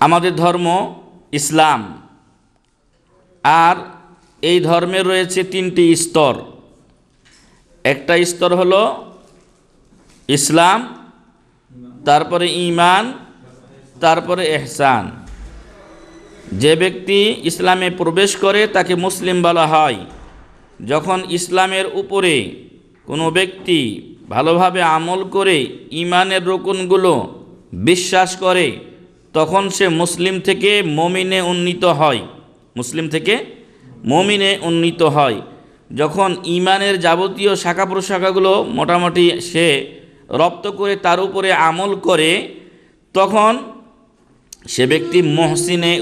আমাদের ধর্ম ইসলাম। আর এই ধর্মের রয়েছে তিনটি স্তর। একটা স্তর হল ইসলাম, তারপরে ঈমান, তারপরে এহসান। যে ব্যক্তি ইসলামে প্রবেশ করে তাকে মুসলিম বলা হয়, যখন ইসলামের উপরে কোনো ব্যক্তি ভালোভাবে আমল করে ইমানের রকুনগুলো বিশ্বাস করে তখন সে মুসলিম থেকে মমিনে উন্নীত হয়। মুসলিম থেকে মমিনে উন্নীত হয়। যখন ইমানের যাবতীয় শাখা প্রশাখাগুলো মোটামুটি সে রপ্ত করে তার উপরে আমল করে, তখন সে ব্যক্তি মহসিনে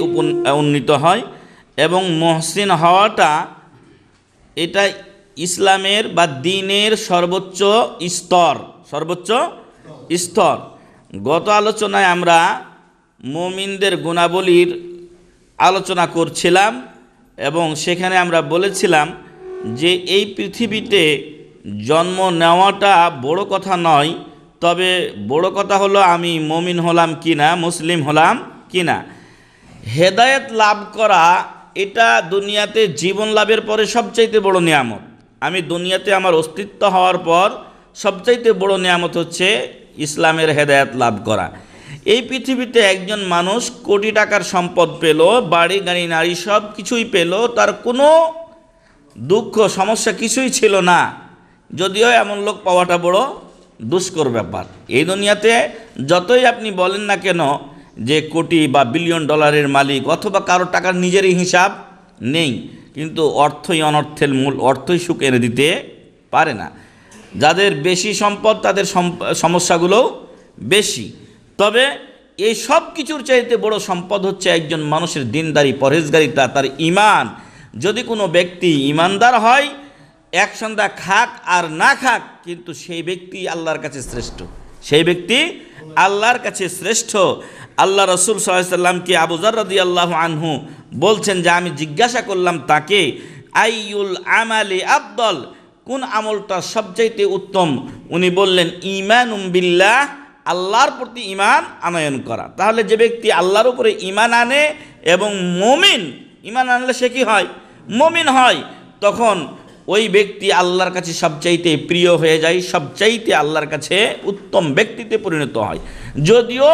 উন্নীত হয় এবং মহসিন হওয়াটা এটা ইসলামের বা দিনের সর্বোচ্চ স্তর সর্বোচ্চ স্তর। গত আলোচনায় আমরা মমিনদের গুণাবলীর আলোচনা করছিলাম এবং সেখানে আমরা বলেছিলাম যে এই পৃথিবীতে জন্ম নেওয়াটা বড় কথা নয়, তবে বড় কথা হলো আমি মমিন হলাম কি না মুসলিম হলাম কি না হেদায়েত লাভ করা এটা দুনিয়াতে জীবন লাভের পরে সবচাইতে বড় নিয়ামত। আমি দুনিয়াতে আমার অস্তিত্ব হওয়ার পর সবচাইতে বড় নিয়ামত হচ্ছে ইসলামের হেদায়েত লাভ করা। এই পৃথিবীতে একজন মানুষ কোটি টাকার সম্পদ পেল, বাড়ি, গাড়ি, নারী সব কিছুই পেল, তার কোনো দুঃখ, সমস্যা কিছুই ছিল না। যদিও এমন লোক পাওয়াটা বড় দুষ্কর ব্যাপার। এই দুনিয়াতে যতই আপনি বলেন না কেন যে কোটি বা বিলিয়ন ডলারের মালিক অথবা কারও টাকার নিজেরই হিসাব নেই, কিন্তু অর্থই অনর্থের মূল, অর্থই সুখ এনে দিতে পারে না। যাদের বেশি সম্পদ, তাদের সমস্যাগুলোও বেশি। তবে এই সব কিছুর চাইতে বড় সম্পদ হচ্ছে একজন মানুষের দিনদারি পরহেজগারিতা তার ইমান। যদি কোনো ব্যক্তি ইমানদার হয়, এক সন্ধ্যা খাক আর না খাক, কিন্তু সেই ব্যক্তি আল্লাহর কাছে শ্রেষ্ঠ। সেই ব্যক্তি আল্লাহর কাছে শ্রেষ্ঠ। আল্লাহ রসুল সাল্লামকে আবুজার রদি আল্লাহ আনহু বলছেন যে, আমি জিজ্ঞাসা করলাম তাকে আইউল আমালি আব্দল কোন আমলটা সবচাইতে উত্তম? উনি বললেন ইমান বিল্লাহ। আল্লাহর প্রতি ইমান আনয়ন করা। তাহলে যে ব্যক্তি আল্লাহর উপরে ইমান আনে এবং মমিন ইমান আনলে সে কি হয়? মমিন হয়। তখন ওই ব্যক্তি আল্লাহর কাছে সবচাইতে প্রিয় হয়ে যায়, সবচাইতে আল্লাহর কাছে উত্তম ব্যক্তিতে পরিণত হয়। যদিও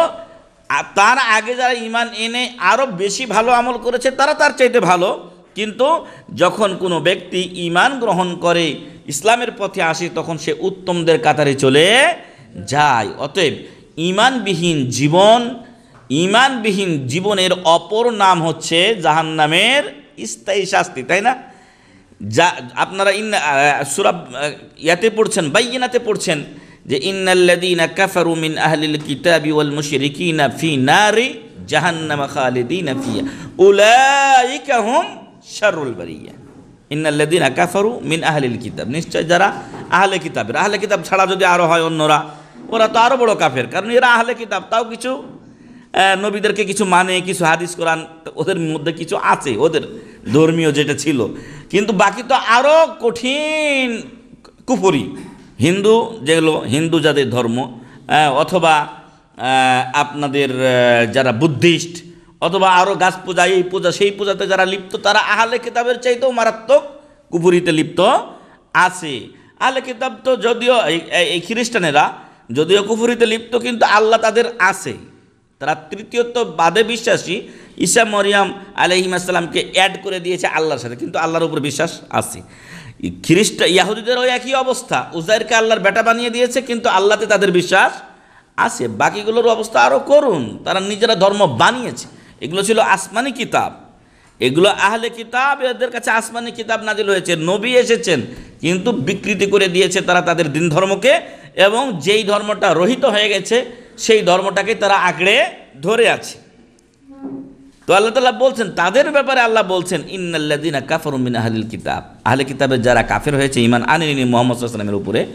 তার আগে যারা ইমান এনে আরও বেশি ভালো আমল করেছে, তারা তার চাইতে ভালো। কিন্তু যখন কোনো ব্যক্তি ইমান গ্রহণ করে, ইসলামের পথে আসে, তখন সে উত্তমদের কাতারে চলে যায়। অতএব ইমানবিহীন জীবন ইমানবিহীন জীবনের অপর নাম হচ্ছে জাহান্নামের স্থায়ী শাস্তি, তাই না? যা, আপনারা ইন সুরাব ইয়াতে পড়ছেন বাইয়িনাতে পড়ছেন যে, ইন্নাল্লাযীনা কাফারু মিন আহলিল কিতাবি ওয়াল মুশরিকিনা ফি নারি জাহান্নাম খালিদিনা ফিহা। উলাইকা হুম শাররুল বারিয়া। ইন্নাল্লাযীনা কাফারু মিন আহলিল কিতাব। নিশ্চয় যারা আহলে কিতাবের, আহলে কিতাব ছাড়া যদি আরও হয় অন্যরা ওরা তো আরও বড় কাফের। কারণ এরা আহলে কিতাব, তাও কিছু নবীদেরকে কিছু মানে কিছু হাদিস, কোরআন ওদের মধ্যে কিছু আছে, ওদের ধর্মীয় যেটা ছিল। কিন্তু বাকি তো আরও কঠিন কুপুরি হিন্দু যেগুলো হিন্দু যাদের ধর্ম অথবা আপনাদের যারা বুদ্ধিস্ট, অথবা আরও গাছ পূজা, এই পূজা, সেই পূজাতে যারা লিপ্ত, তারা আহলে কিতাবের চাইতেও মারাত্মক কুপুরিতে লিপ্ত আছে। আহলে কিতাব তো যদিও এই খ্রিস্টানেরা যদিও কুফুরিতে লিপ্ত, কিন্তু আল্লাহ তাদের আছে। তারা তৃতীয়ত বাদে বিশ্বাসী। ঈসা মরিয়াম আলহিমাসাল্লামকে অ্যাড করে দিয়েছে আল্লাহর সাথে, কিন্তু আল্লাহর উপর বিশ্বাস আছে। খ্রিস্ট ইয়াহুদিদেরও একই অবস্থা। উজাইরকে আল্লাহর বেটা বানিয়ে দিয়েছে, কিন্তু আল্লাহতে তাদের বিশ্বাস আছে। বাকিগুলোর অবস্থা আরও করুন। তারা নিজেরা ধর্ম বানিয়েছে। এগুলো ছিল আসমানি কিতাব। এগুলো আহলে কিতাব, এদের কাছে আসমানি কিতাব নাজিল হয়েছে। নবী এসেছেন, কিন্তু বিকৃতি করে দিয়েছে তারা তাদের দিন ধর্মকে। এবং যেই ধর্মটা রহিত হয়ে গেছে, সেই ধর্মটাকে তারা আঁকড়ে ধরে আছে। তো আল্লাহ তালা বলছেন, তাদের ব্যাপারে আল্লাহ বলছেন ইন্নাল্লাদিনা কাফর মিন আহলিল কিতাব। আহলে কিতাবের যারা কাফের হয়েছে ইমান আনিনি মোহাম্মদ সাল্লামের উপরে।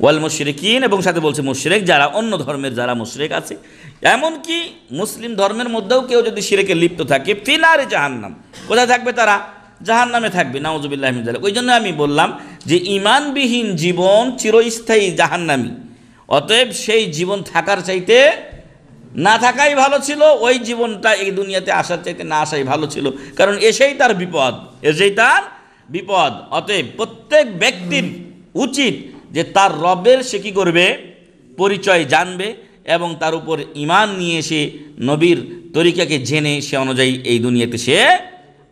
ওয়াল মুশরিকিন, এবং সাথে বলছে মুশরিক যারা, অন্য ধর্মের যারা মুশরিক আছে। এমনকি মুসলিম ধর্মের মধ্যেও কেউ যদি শিরেকে লিপ্ত থাকে ফিনারে জাহান্নাম। কোথায় থাকবে তারা? জাহান্নামে থাকবে, নাউজুবিল্লাহ ওই জন্য আমি বললাম যে ইমানবিহীন জীবন চিরস্থায়ী জাহান্নামী। অতএব সেই জীবন থাকার চাইতে না থাকাই ভালো ছিল, ওই জীবনটা এই দুনিয়াতে আসার চাইতে না আসাই ভালো ছিল। কারণ এসেই তার বিপদ, এসেই তার বিপদ। অতএব প্রত্যেক ব্যক্তির উচিত যে তার রবের সে কী করবে? পরিচয় জানবে এবং তার উপর ইমান নিয়ে এসে নবীর তরিকাকে জেনে সে অনুযায়ী এই দুনিয়াতে সে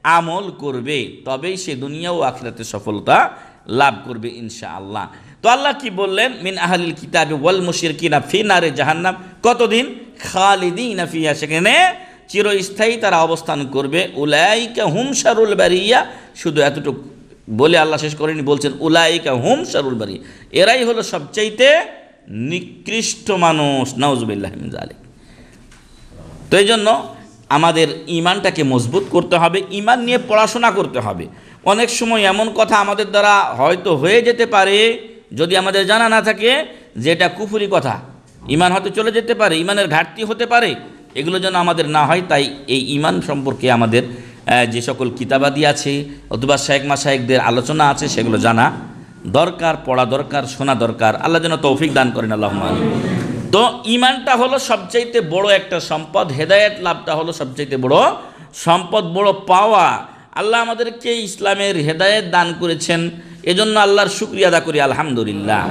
আমল করবে। তবেই সে দুনিয়া ও আখিরাতে সফলতা লাভ করবে ইনশা আল্লাহ তো আল্লাহ কি বললেন? মিন আহলিল কিতাবে ওয়াল মুশরিকিনা ফি নারে জাহান্নাম। কতদিন? খালিদিনা ফিহা, সেখানে চিরস্থায়ী তারা অবস্থান করবে। উলাইকা হুম শারুল বারিয়া। শুধু এতটুকু বলে আল্লাহ শেষ করেনি, বলছেন উলাইকা হুম শারুল বারিয়া। এরাই হলো সবচাইতে নিকৃষ্ট মানুষ। নাউজুবিল্লাহ মিন জালিক তো এই জন্য আমাদের ইমানটাকে মজবুত করতে হবে। ইমান নিয়ে পড়াশোনা করতে হবে। অনেক সময় এমন কথা আমাদের দ্বারা হয়তো হয়ে যেতে পারে, যদি আমাদের জানা না থাকে যে এটা কুফুরি কথা। ইমান হয়তো চলে যেতে পারে ইমানের ঘাটতি হতে পারে, এগুলো যেন আমাদের না হয়, তাই এই ইমান সম্পর্কে আমাদের যে সকল কিতাবাদি আছে, অথবা শেখ মাসায়েকদের আলোচনা আছে, সেগুলো জানা দরকার, পড়া দরকার, শোনা দরকার। আল্লাহ যেন তৌফিক দান করেন, আল্লাহ তো ইমানটা হলো সবচাইতে বড় একটা সম্পদ, হেদায়েত লাভটা হলো সবচাইতে বড় সম্পদ, বড় পাওয়া। আল্লাহ আমাদেরকে ইসলামের হেদায়েত দান করেছেন। এজন্য আল্লাহর শুক্রিয়া আদা করি আলহামদুলিল্লাহ।